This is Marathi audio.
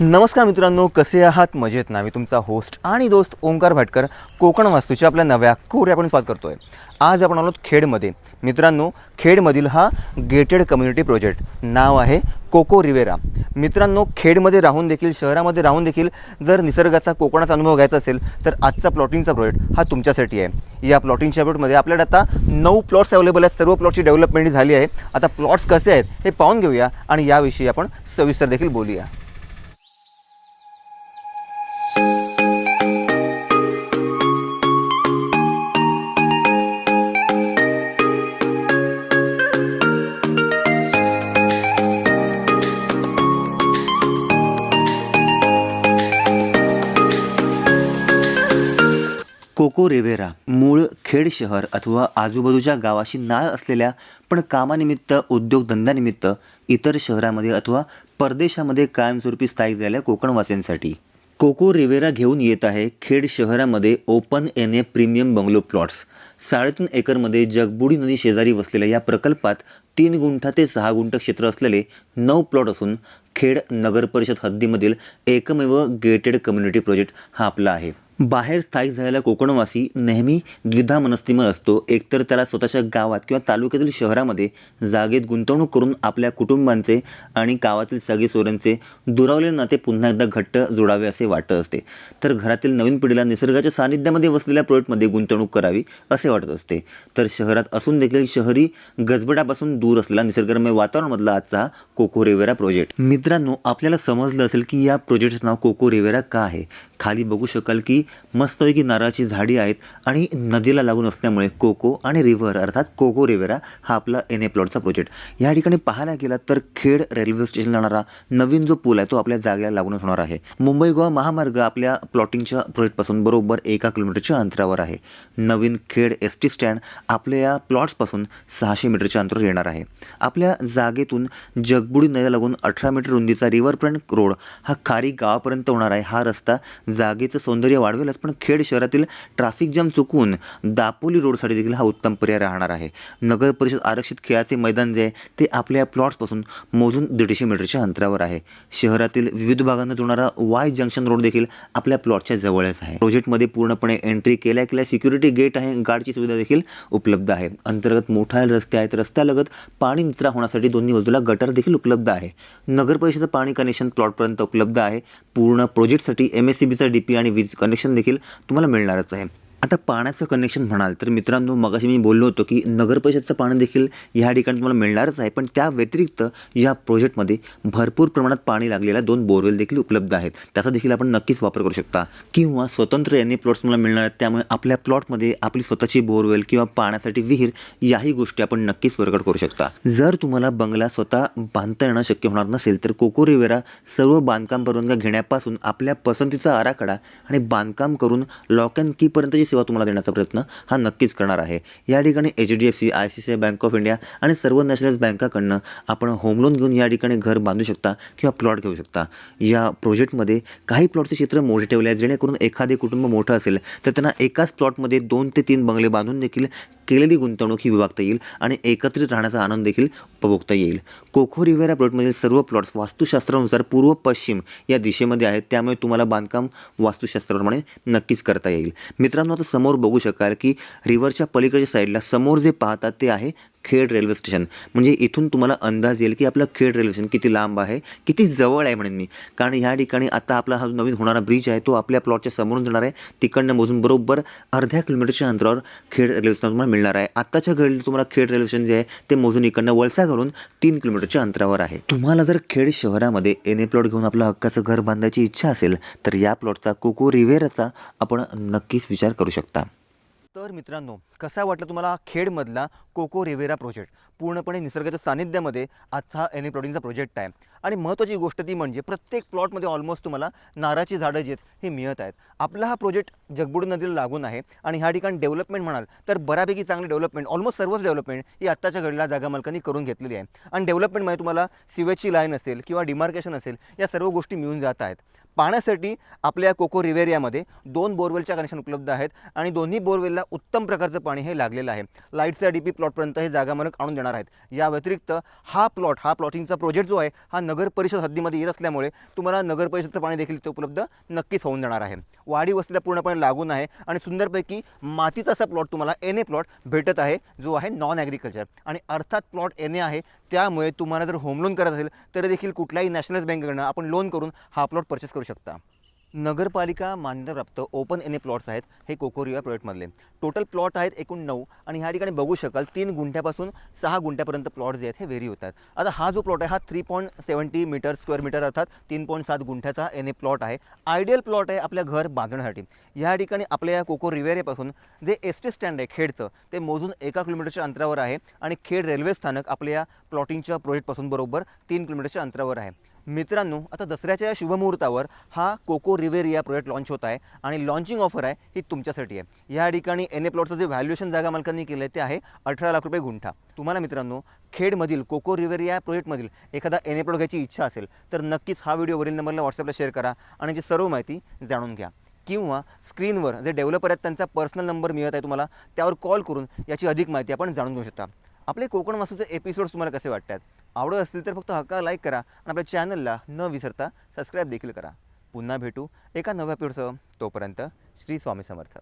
नमस्कार मित्रांनो कसे आहात? मजेत ना? मी तुमचा होस्ट आणि दोस्त ओंकार भाटकर कोकण वास्तूच्या आपल्या नव्या कोऱ्या आपण स्वागत करतो आहे आज आपण आलो खेडमध्ये. मित्रांनो खेडमधील हा गेटेड कम्युनिटी प्रोजेक्ट नाव आहे कोको रिवेरा. मित्रांनो खेडमध्ये राहून देखील शहरामध्ये राहून देखील जर निसर्गाचा कोकणाचा अनुभव घ्यायचा असेल तर आजचा प्लॉटिंगचा प्रोजेक्ट हा तुमच्यासाठी आहे. या प्लॉटिंगच्या प्लॉटमध्ये आपल्याकडे आता नऊ प्लॉट्स अवेलेबल आहेत. सर्व प्लॉटची डेव्हलपमेंट झाली आहे. आता प्लॉट्स कसे आहेत हे पाहून घेऊया आणि याविषयी आपण सविस्तर देखील बोलूया. कोको रेवेरा मूळ खेड शहर अथवा आजूबाजूच्या गावाशी नाळ असलेल्या पण कामानिमित्त उद्योगधंद्यानिमित्त इतर शहरामध्ये अथवा परदेशामध्ये कायमस्वरूपी स्थायिक झालेल्या कोकणवासियांसाठी. कोको रिवेरा घेऊन येत आहे खेड शहरामध्ये open N A premium bungalow plots. साडेतीन एकरमध्ये जगबुडी नदी शेजारी वसलेल्या या प्रकल्पात तीन गुंठा ते सहा गुंठ क्षेत्र असलेले नऊ प्लॉट असून खेड नगर परिषद हद्दीमधील एकमेव गेटेड कम्युनिटी प्रोजेक्ट हा आपला आहे. बाहेर स्थायिक झालेला कोकणवासी नेहमी द्विधा मनस्थिमय असतो. एकतर त्याला स्वतःच्या गावात किंवा तालुक्यातील शहरामध्ये जागेत गुंतवणूक करून आपल्या कुटुंबांचे आणि गावातील सगळे सोयऱ्यांचे दुरावलेले नाते पुन्हा एकदा घट्ट जोडावे असे वाटत असते. तर घरातील नवीन पिढीला निसर्गाच्या सानिध्यामध्ये वसलेल्या प्रोजेक्टमध्ये गुंतवणूक करावी असे वाटत असते. तर शहरात असून देखील शहरी गजबडापासून दूर असलेला निसर्गरम्य वातावरणामधला आजचा कोको रेवेरा प्रोजेक्ट. मित्रांनो आपल्याला समजलं असेल की या प्रोजेक्टचं नाव कोको रेवेरा का आहे? खाली बघू शकाल की मस्तपैकी नारळाची झाडी आहेत आणि नदीला लागून असल्यामुळे कोको आणि रिव्हर अर्थात कोको रिव्हेरा हा आपला एन ए प्लॉटचा प्रोजेक्ट या ठिकाणी पाहायला गेला तर खेड रेल्वे स्टेशन जाणारा नवीन जो पूल आहे तो आपल्या जागेला लागूनच होणार आहे. मुंबई गोवा महामार्ग आपल्या प्लॉटिंगच्या प्रोजेक्टपासून बरोबर एका किलोमीटरच्या अंतरावर आहे. नवीन खेड एस टी स्टँड आपल्या या प्लॉट्सपासून सहाशे मीटरच्या अंतरावर येणार आहे. आपल्या जागेतून जगबुडी नदीला लागून अठरा मीटर रुंदीचा रिव्हरफ्रंट रोड हा खारी गावापर्यंत होणार आहे. हा रस्ता जागेचं सौंदर्य वाढवेलच पण खेड शहरातील ट्रॅफिक जाम चुकून दापोली रोडसाठी देखील हा उत्तम पर्याय राहणार आहे. नगर परिषद आरक्षित खेळाचे मैदान जे आहे ते आपल्या प्लॉट्सपासून मोजून दीडशे मीटरच्या अंतरावर आहे. शहरातील विविध भागांना जोडणारा वाय जंक्शन रोड देखील आपल्या प्लॉटच्या जवळच आहे. प्रोजेक्टमध्ये पूर्णपणे एंट्री केल्या केल्या सिक्युरिटी गेट आहे गार्डची सुविधा देखील उपलब्ध आहे. अंतर्गत मोठा रस्ते आहेत रस्त्यालगत पाणी निचरा होण्यासाठी दोन्ही बाजूला गटर देखील उपलब्ध आहे. नगर परिषद पाणी कनेक्शन प्लॉटपर्यंत उपलब्ध आहे. पूर्ण प्रोजेक्टसाठी एम एस सी बीचा डी पी आणि वीज कनेक्शन देखील तुम्हाला मिळणारच आहे. आता पाण्याचं कनेक्शन म्हणाल तर मित्रांनो मगाशी मी बोललो होतो की नगर परिषदचं पाणी देखील ह्या ठिकाणी तुम्हाला मिळणारच आहे पण त्या व्यतिरिक्त या प्रोजेक्टमध्ये भरपूर प्रमाणात पाणी लागलेल्या दोन बोरवेल देखील उपलब्ध आहेत. त्याचा देखील आपण नक्कीच वापर करू शकता. किंवा स्वतंत्र यांनी प्लॉट्स तुम्हाला मिळणार आहेत त्यामुळे आपल्या प्लॉटमध्ये आपली स्वतःची बोरवेल किंवा पाण्यासाठी विहीर याही गोष्टी आपण नक्कीच वर्कआउट करू शकता. जर तुम्हाला बंगला स्वतः बांधता येणं शक्य होणार नसेल तर कोको रिवेरा सर्व बांधकाम परवानग्या घेण्यापासून आपल्या पसंतीचा आराखडा आणि बांधकाम करून लॉक अँड कीपर्यंतची सेवा तुम्हाला देण्याचा प्रयत्न हा नक्कीच करणार आहे. या ठिकाणी H D F C I C C I bank of India आणि सर्व नॅशनलाइज बँकाकडनं आपण होम लोन घेऊन या ठिकाणी घर बांधू शकता किंवा प्लॉट घेऊ शकता. या प्रोजेक्टमध्ये काही प्लॉटचे क्षेत्र मोठे ठेवले आहे जेणेकरून एखादे कुटुंब मोठं असेल तर त्यांना एकाच प्लॉटमध्ये दोन ते तीन बंगले बांधून देखील केलेली गुंतवणूक ही विभागता येईल आणि एकत्रित राहण्याचा आनंद देखील उपभोगता येईल. कोखो रिव्हेरा प्लॉटमधील सर्व प्लॉट्स वास्तुशास्त्रानुसार पूर्व पश्चिम या दिशेमध्ये आहेत त्यामुळे तुम्हाला बांधकाम वास्तुशास्त्राप्रमाणे नक्कीच करता येईल. मित्रांनो आता समोर बघू शकाल की रिव्हरच्या पलीकडच्या साईडला समोर जे पाहतात ते आहे खेड रेल्वे स्टेशन. म्हणजे इथून तुम्हाला अंदाज येईल की आपलं खेड रेल्वे स्टेशन किती लांब आहे किती जवळ आहे म्हणेन मी. कारण ह्या ठिकाणी आता आपला हा जो नवीन होणारा ब्रिज आहे तो आपल्या प्लॉटच्या समोरून जाणार आहे. तिकडनं मोजून बरोबर अर्ध्या किलोमीटरच्या अंतरावर खेड रेल्वे स्टेशन तुम्हाला मिळणार आहे. आत्ताच्या घडीला तुम्हाला खेड रेल्वे स्टेशन जे आहे ते मोजून इकडनं वळसा घालून तीन किलोमीटरच्या अंतरावर आहे. तुम्हाला जर खेड शहरामध्ये एन ए प्लॉट घेऊन आपलं हक्काचं घर बांधायची इच्छा असेल तर या प्लॉटचा कोको रिव्हेराचा आपण नक्कीच विचार करू शकता. तर मित्रांनो कसा वाटला तुम्हाला खेडमधला कोको रिवेरा प्रोजेक्ट पूर्णपणे निसर्गाच्या सानिध्यामध्ये आजचा एन ए प्लॉटिंगचा प्रोजेक्ट आहे. आणि महत्त्वाची गोष्ट ती म्हणजे प्रत्येक प्लॉटमध्ये ऑलमोस्ट तुम्हाला नारळाची झाडं जी आहेत हे मिळत आहेत. आपला हा प्रोजेक्ट जगबुडी नदीला लागून आहे आणि ह्या ठिकाणी डेव्हलपमेंट म्हणाल तर बऱ्यापैकी चांगली डेव्हलपमेंट ऑलमोस्ट सर्वच डेव्हलपमेंट ही आत्ताच्या घडीला जागा मालकांनी करून घेतलेली आहे. आणि डेव्हलपमेंटमध्ये तुम्हाला सिवेजची लाईन असेल किंवा डिमार्केशन असेल या सर्व गोष्टी मिळून जात आहेत. पाण्यासाठी आपल्या कोको रिवेरियामध्ये दोन बोरवेलच्या कनेक्शन उपलब्ध आहेत आणि दोन्ही बोरवेलला उत्तम प्रकारचं पाणी हे लागलेलं आहे. लाईटचा डी पी प्लॉटपर्यंत हे जागा मालक आणून देणार आहेत. या व्यतिरिक्त हा प्लॉट हा प्लॉटिंगचा प्रोजेक्ट जो आहे हा नगर परिषद हद्दीमध्ये येत असल्यामुळे तुम्हाला नगर परिषदचं पाणी देखील ते उपलब्ध नक्कीच होऊन जाणार आहे. वाडी वस्तीला पूर्णपणे लागून आहे आणि सुंदरपैकी मातीचा असा प्लॉट तुम्हाला एन ए प्लॉट भेटत आहे जो आहे नॉन ॲग्रिकल्चर आणि अर्थात प्लॉट एन ए आहे त्यामुळे तुम्हाला जर होम लोन करत असेल तर देखील कुठल्याही नॅशनल बँकेकडनं आपण लोन करून हा प्लॉट परचेस करू शकतो. नगरपालिका मान्यताप्राप्त ओपन एन ए प्लॉट्स आहेत हे कोकोरिया प्रोजेक्टमधले. टोटल प्लॉट आहेत एकूण नऊ आणि ह्या ठिकाणी बघू शकाल तीन गुंठ्यापासून सहा गुंठ्यापर्यंत प्लॉट जे आहेत हे व्हेरी होतात. आता हा जो प्लॉट आहे हा three point seventy metre square metre अर्थात तीन पॉईंट सात गुंठ्याचा एन ए प्लॉट आहे. आयडियल प्लॉट आहे आपल्या घर बांधण्यासाठी. या ठिकाणी आपल्या या कोको रिवेरेपासून जे एस टी स्टँड आहे खेडचं ते मोजून एका किलोमीटरच्या अंतरावर आहे आणि खेड रेल्वे स्थानक आपल्या या प्लॉटिंगच्या प्रोजेक्टपासून बरोबर तीन किलोमीटरच्या अंतरावर आहे. मित्रांनो आता दसऱ्याच्या या शुभमुहूर्तावर हा कोको रिवेरिया प्रोजेक्ट लॉन्च होत आहे आणि लॉन्चिंग ऑफर आहे ही तुमच्यासाठी आहे. या ठिकाणी एन ए प्लॉटचं जे व्हॅल्युएशन जागा मालकांनी केलं आहे ते आहे अठरा लाख रुपये गुंठा. तुम्हाला मित्रांनो खेडमधील कोको रिवेरिया प्रोजेक्टमधील एखादा एन ए प्लॉट घ्यायची इच्छा असेल तर नक्कीच हा व्हिडिओ वरील नंबरला व्हॉट्सअपला शेअर करा आणि जी सर्व माहिती जाणून घ्या. किंवा स्क्रीनवर जे डेव्हलपर आहेत त्यांचा पर्सनल नंबर मिळत आहे तुम्हाला त्यावर कॉल करून याची अधिक माहिती आपण जाणून घेऊ शकता. आपले कोकण वास्तूचे एपिसोड्स तुम्हाला कसे वाटतात? आवडत असतील तर फक्त हक्का लाईक करा आणि आपल्या चॅनलला न विसरता सबस्क्राईब देखील करा. पुन्हा भेटू एका नव्या एपिसोडसह तोपर्यंत श्री स्वामी समर्थ.